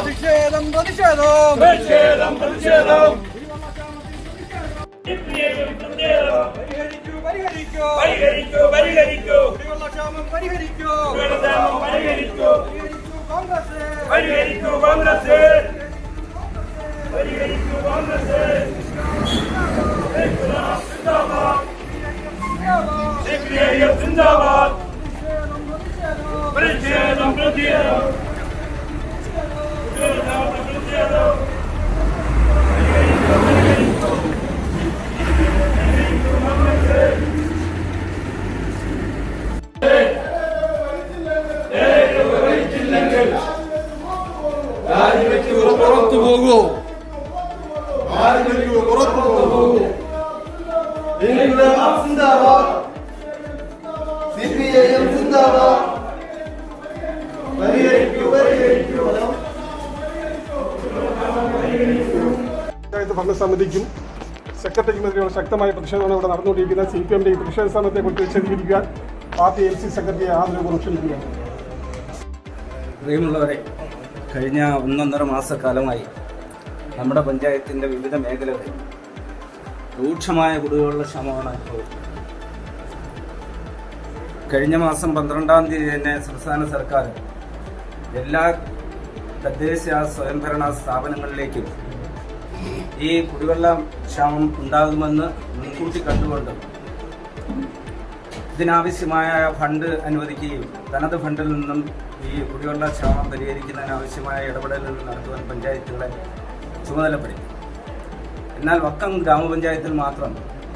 പ്രതിഷേധം പ്രതിഷേധം. പ്രതിഷേധം പ്രതിഷേധം. പരിഹരിക്കൂ പരിഹരിക്കൂ. പരിഹരിക്കൂ പരിഹരിക്കൂ. കുടിവെള്ള ക്ഷാമം പരിഹരിക്കൂ. വെള്ളക്ഷാമം പരിഹരിക്കൂ. പരിഹരിക്കൂ കോൺഗ്രസ്. പരിഹരിക്കൂ കോൺഗ്രസ്. പ്രതിഷേധം പ്രതിഷേധം പ്രതിഷേധം പുറത്തു പോകൂ പുറത്തു പോകൂ സിന്ദാബാദ് സി പി ഐ എം സിന്ദാബാദ്. ഭരണസമിതിക്കും സെക്രട്ടറിക്കുമെതിരെയുള്ള ശക്തമായ പ്രതിഷേധമാണ് ഇവിടെ നടന്നുകൊണ്ടിരിക്കുന്നത്. സി പി എമ്മിന്റെ ഈ പ്രതിഷേധ സമരത്തെക്കുറിച്ച് വിശദീകരിക്കാൻ പാർട്ടി എൽ സി സെക്രട്ടറിയെ ആദരവ് ക്ഷണിക്കുകയാണ് പ്രിയമുള്ളവരെ കഴിഞ്ഞ ഒന്നൊന്നര മാസക്കാലമായി നമ്മുടെ പഞ്ചായത്തിന്റെ വിവിധ മേഖലകളിൽ രൂക്ഷമായ കുടിവെള്ള ക്ഷമമാണ് കഴിഞ്ഞ മാസം പന്ത്രണ്ടാം തീയതി തന്നെ സംസ്ഥാന സർക്കാർ എല്ലാ തദ്ദേശ സ്വയംഭരണ സ്ഥാപനങ്ങളിലേക്കും ഈ കുടിവെള്ള ക്ഷാമം ഉണ്ടാകുമെന്ന് മുൻകൂട്ടി കണ്ടുകൊണ്ട് ഇതിനാവശ്യമായ ഫണ്ട് അനുവദിക്കുകയും തനത് ഫണ്ടിൽ നിന്നും ഈ കുടിവെള്ള ക്ഷാമം പരിഹരിക്കുന്നതിനാവശ്യമായ ഇടപെടലുകൾ നടത്തുവാൻ പഞ്ചായത്തുകളെ ചുമതലപ്പെടുത്തി. എന്നാൽ വക്കം ഗ്രാമപഞ്ചായത്തിൽ മാത്രം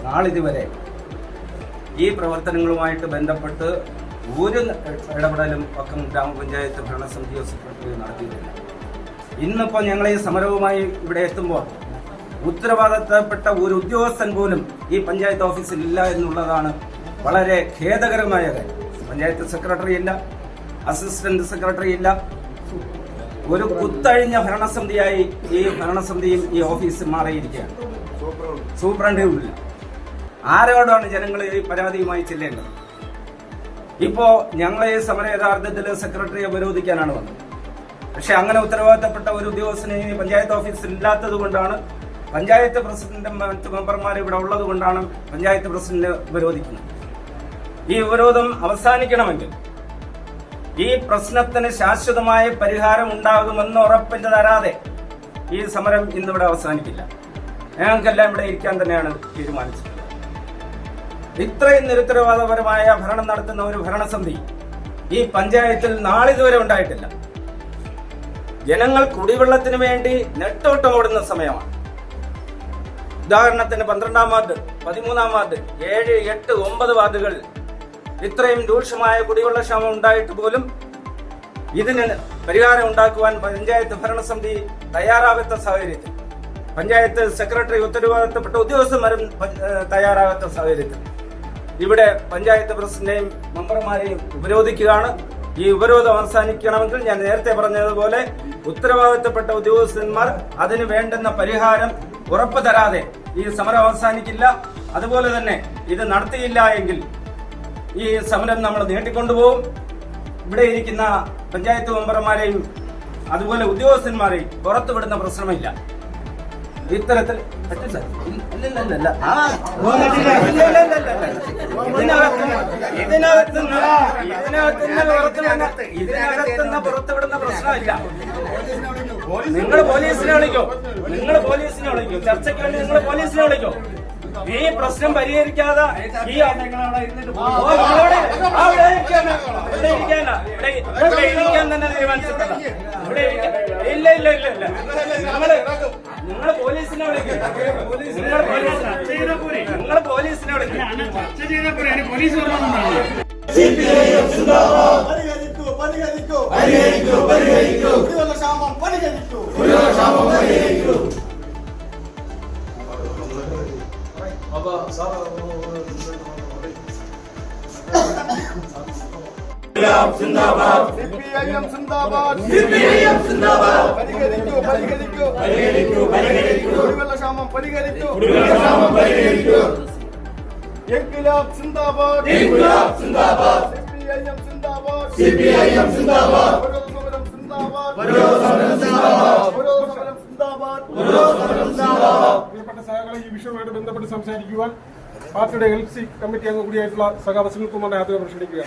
നാളിതുവരെ ഈ പ്രവർത്തനങ്ങളുമായിട്ട് ബന്ധപ്പെട്ട് ഒരു ഇടപെടലും വക്കം ഗ്രാമപഞ്ചായത്ത് ഭരണസമിതിയോ സെക്രട്ടറിയോ നടത്തിയിട്ടില്ല. ഇന്നിപ്പോൾ ഞങ്ങൾ ഈ സമരവുമായി ഇവിടെ എത്തുമ്പോൾ ഉത്തരവാദിത്തപ്പെട്ട ഒരു ഉദ്യോഗസ്ഥൻ പോലും ഈ പഞ്ചായത്ത് ഓഫീസിൽ ഇല്ല എന്നുള്ളതാണ് വളരെ ഖേദകരമായ കാര്യം. പഞ്ചായത്ത് സെക്രട്ടറി ഇല്ല അസിസ്റ്റന്റ് സെക്രട്ടറി ഇല്ല. ഒരു കുത്തഴിഞ്ഞ ഭരണസമിതിയായി ഈ ഭരണസമിതിയും ഈ ഓഫീസ് മാറിയിരിക്കുകയാണ്. സൂപ്രണ്ടും ഇല്ല. ആരോടാണ് ജനങ്ങൾ ഈ പരാതിയുമായി ചെല്ലേണ്ടത്? ഇപ്പോ ഞങ്ങളെ ഈ സമരം യഥാർത്ഥത്തിൽ സെക്രട്ടറിയെ വിരോധിക്കാനാണ് വന്നത്. പക്ഷെ അങ്ങനെ ഉത്തരവാദിത്തപ്പെട്ട ഒരു ഉദ്യോഗസ്ഥന് പഞ്ചായത്ത് ഓഫീസിൽ ഇല്ലാത്തത് കൊണ്ടാണ് പഞ്ചായത്ത് പ്രസിഡന്റും മറ്റ് മെമ്പർമാർ ഇവിടെ ഉള്ളത് കൊണ്ടാണ് പഞ്ചായത്ത് പ്രസിഡന്റ് വിരോധിക്കുന്നത് ഈ ഉപരോധം അവസാനിക്കണമെങ്കിൽ ഈ പ്രശ്നത്തിന് ശാശ്വതമായ പരിഹാരം ഉണ്ടാകുമെന്ന് ഉറപ്പിന്റെ തരാതെ ഈ സമരം ഇന്നിവിടെ അവസാനിക്കില്ല ഞങ്ങൾക്കെല്ലാം ഇവിടെ ഇരിക്കാൻ തന്നെയാണ് തീരുമാനിച്ചത് ഇത്രയും നിരുത്തരവാദപരമായ ഭരണം നടത്തുന്ന ഒരു ഭരണസമിതി ഈ പഞ്ചായത്തിൽ നാളിതുവരെ ഉണ്ടായിട്ടില്ല. ജനങ്ങൾ കുടിവെള്ളത്തിന് വേണ്ടി നെട്ടോട്ടമോടുന്ന സമയമാണ്. ഉദാഹരണത്തിന് പന്ത്രണ്ടാം വാർഡ് പതിമൂന്നാം വാർഡ് ഏഴ് എട്ട് ഒമ്പത് വാർഡുകൾ ഇത്രയും രൂക്ഷമായ കുടിവെള്ള ക്ഷാമം ഉണ്ടായിട്ട് പോലും ഇതിന് പരിഹാരം ഉണ്ടാക്കുവാൻ പഞ്ചായത്ത് ഭരണസമിതി തയ്യാറാകാത്ത സാഹചര്യത്തിൽ പഞ്ചായത്ത് സെക്രട്ടറി ഉത്തരവാദിത്തപ്പെട്ട ഉദ്യോഗസ്ഥന്മാരും തയ്യാറാകാത്ത സാഹചര്യത്തിൽ. ഇവിടെ പഞ്ചായത്ത് പ്രസിഡന്റിനെയും മെമ്പർമാരെയും ഉപരോധിക്കുകയാണ്. ഈ ഉപരോധം അവസാനിക്കണമെങ്കിൽ ഞാൻ നേരത്തെ പറഞ്ഞതുപോലെ ഉത്തരവാദിത്തപ്പെട്ട ഉദ്യോഗസ്ഥന്മാർ അതിന് വേണ്ടുന്ന പരിഹാരം ഉറപ്പു തരാതെ ഈ സമരം അവസാനിക്കില്ല. അതുപോലെ തന്നെ ഇത് നടത്തിയില്ല എങ്കിൽ ഈ സമരം നമ്മൾ നീട്ടിക്കൊണ്ടുപോകും. ഇവിടെ ഇരിക്കുന്ന പഞ്ചായത്ത് മെമ്പർമാരെയും അതുപോലെ ഉദ്യോഗസ്ഥന്മാരെയും പുറത്തുവിടുന്ന പ്രശ്നമില്ല. ഇത്തരത്തിൽ പറ്റും സാർ. ഇതിനകത്തുനിന്ന് പുറത്തുവിടുന്ന പ്രശ്നമില്ല. നിങ്ങൾ പോലീസിനെ വിളിക്കോ. നിങ്ങൾ പോലീസിനെ വിളിക്കോ. ചർച്ചയ്ക്ക് വേണ്ടി നിങ്ങൾ പോലീസിനെ വിളിക്കോ. ഈ പ്രശ്നം പരിഹരിക്കാതെ ഈ ഇവിടെ ഇരിക്കാൻ തന്നെ തീരുമാനിച്ചിട്ടില്ല ഇവിടെ ഇരിക്കാൻ ഇല്ല ഇല്ല ഇല്ല ഇല്ല നിങ്ങൾ നിങ്ങൾ പോലീസിനെ വിളിക്കും നിങ്ങൾ പോലീസിനെ നിങ്ങൾ പോലീസിനെ വിളിക്കും പരിഹരിക്കൂ പരിഹരിക്കൂ പരിഹരിക്കൂ പരിഹരിക്കൂ പരിഹരിക്കൂ സിന്ദാബാദ്. സിന്ദാബാദ്. ഇൻക്ലാബ് ഇൻക്ലാബ് സിപിഐഎം സിന്ദാബാദ്. സിപിഐഎം സിന്ദാബാദ്. പ്രിയപ്പെട്ട സഹകളെ ഈ വിഷയവുമായിട്ട് ബന്ധപ്പെട്ട് സംസാരിക്കുവാൻ പാർട്ടിയുടെ എൽ സി കമ്മിറ്റി അംഗം കൂടിയായിട്ടുള്ള സഹ വസന്തകുമാറിനെ ആദ്യം ക്ഷണിക്കുക